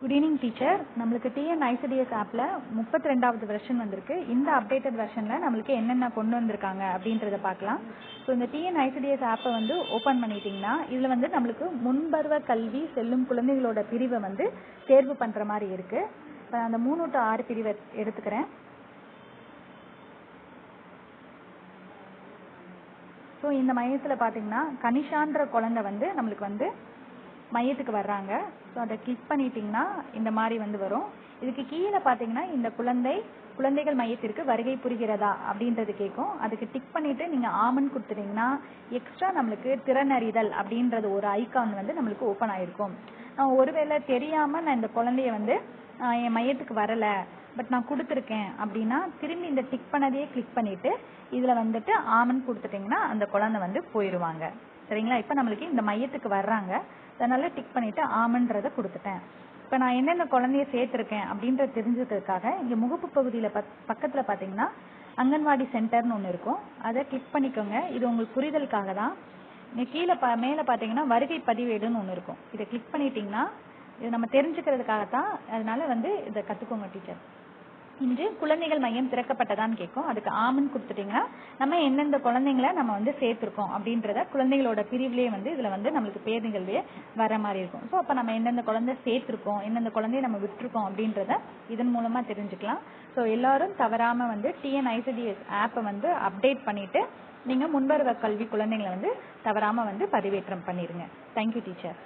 Good evening teacher நம்மளுக்கு TN ICDS ஆப்பில் முப்பத்தி ரெண்டாவது வெர்ஷன் வந்திருக்கு. இந்த அப்டேட்டட் வெர்ஷனில் நம்மளுக்கு என்னென்ன கொண்டு வந்திருக்காங்க அப்படின்றத பார்க்கலாம். ஸோ இந்த டிஎன் ஐசிடிஎஸ் ஆப்பை வந்து ஓப்பன் பண்ணிட்டீங்கன்னா இதில் வந்து நம்மளுக்கு முன்பருவ கல்வி செல்லும் குழந்தைகளோட பிரிவை வந்து தேர்வு பண்ணுற மாதிரி இருக்கு. இப்போ அந்த மூணு டு ஆறு பிரிவை எடுத்துக்கிறேன். ஸோ இந்த மையத்தில் பார்த்தீங்கன்னா கனிஷான்ற குழந்தை வந்து நம்மளுக்கு வந்து மையத்துக்கு வர்றாங்க. ஸோ அதை கிளிக் பண்ணிட்டீங்கன்னா இந்த மாதிரி வந்து வரும். இதுக்கு கீழே பார்த்தீங்கன்னா இந்த குழந்தை குழந்தைகள் மையத்திற்கு வருகை புரிகிறதா அப்படின்றது கேட்கும். அதுக்கு டிக் பண்ணிட்டு நீங்கள் ஆமன் கொடுத்துட்டீங்கன்னா எக்ஸ்ட்ரா நம்மளுக்கு திறனறிதல் அப்படின்றது ஒரு ஐகான் வந்து நம்மளுக்கு ஓப்பன் ஆயிருக்கும். நான் ஒருவேளை தெரியாமல் நான் இந்த குழந்தைய வந்து என் மையத்துக்கு வரலை பட் நான் கொடுத்துருக்கேன் அப்படின்னா திரும்பி இந்த டிக் பண்ணதையே கிளிக் பண்ணிட்டு இதில் வந்துட்டு ஆமன் கொடுத்துட்டிங்கன்னா அந்த குழந்தை வந்து போயிடுவாங்க சரிங்களா? இப்போ நம்மளுக்கு இந்த மையத்துக்கு வர்றாங்க. அதனால டிக் பண்ணிட்டு ஆமன்றதை கொடுத்துட்டேன். இப்போ நான் என்னென்ன குழந்தைய சேர்த்துருக்கேன் அப்படின்றத தெரிஞ்சதுக்காக இங்கே முகப்பு பகுதியில் பத் பக்கத்தில் பார்த்தீங்கன்னா அங்கன்வாடி சென்டர்னு ஒன்று இருக்கும். அதை கிளிக் பண்ணிக்கோங்க. இது உங்களுக்கு புரிதலுக்காக தான். இங்கே கீழே பா மேலே பார்த்தீங்கன்னா வருகை பதிவேடுன்னு ஒன்று இருக்கும். இதை கிளிக் பண்ணிட்டீங்கன்னா இது நம்ம தெரிஞ்சுக்கிறதுக்காகத்தான். அதனால வந்து இதை கற்றுக்கோங்க டீச்சர். இன்று குழந்தைகள் மையம் திறக்கப்பட்டதான்னு கேட்கும். அதுக்கு ஆமன் கொடுத்துட்டீங்கன்னா நம்ம எந்தெந்த குழந்தைங்களை நம்ம வந்து சேர்த்துருக்கோம் அப்படின்றத குழந்தைகளோட பிரிவுலேயே வந்து இதுல வந்து நம்மளுக்கு பேர் நிகழ்வே வர மாதிரி இருக்கும். ஸோ அப்போ நம்ம எந்தெந்த குழந்தை சேர்த்துருக்கோம் எந்தெந்த குழந்தைய நம்ம விட்டுருக்கோம் அப்படின்றத இதன் மூலமா தெரிஞ்சுக்கலாம். ஸோ எல்லாரும் தவறாம வந்து டிஎன் ஐசிடிஎஸ் ஆப்பை வந்து அப்டேட் பண்ணிட்டு நீங்க முன்பருவ கல்வி குழந்தைங்களை வந்து தவறாம வந்து பதிவேற்றம் பண்ணிருங்க. Thank you teacher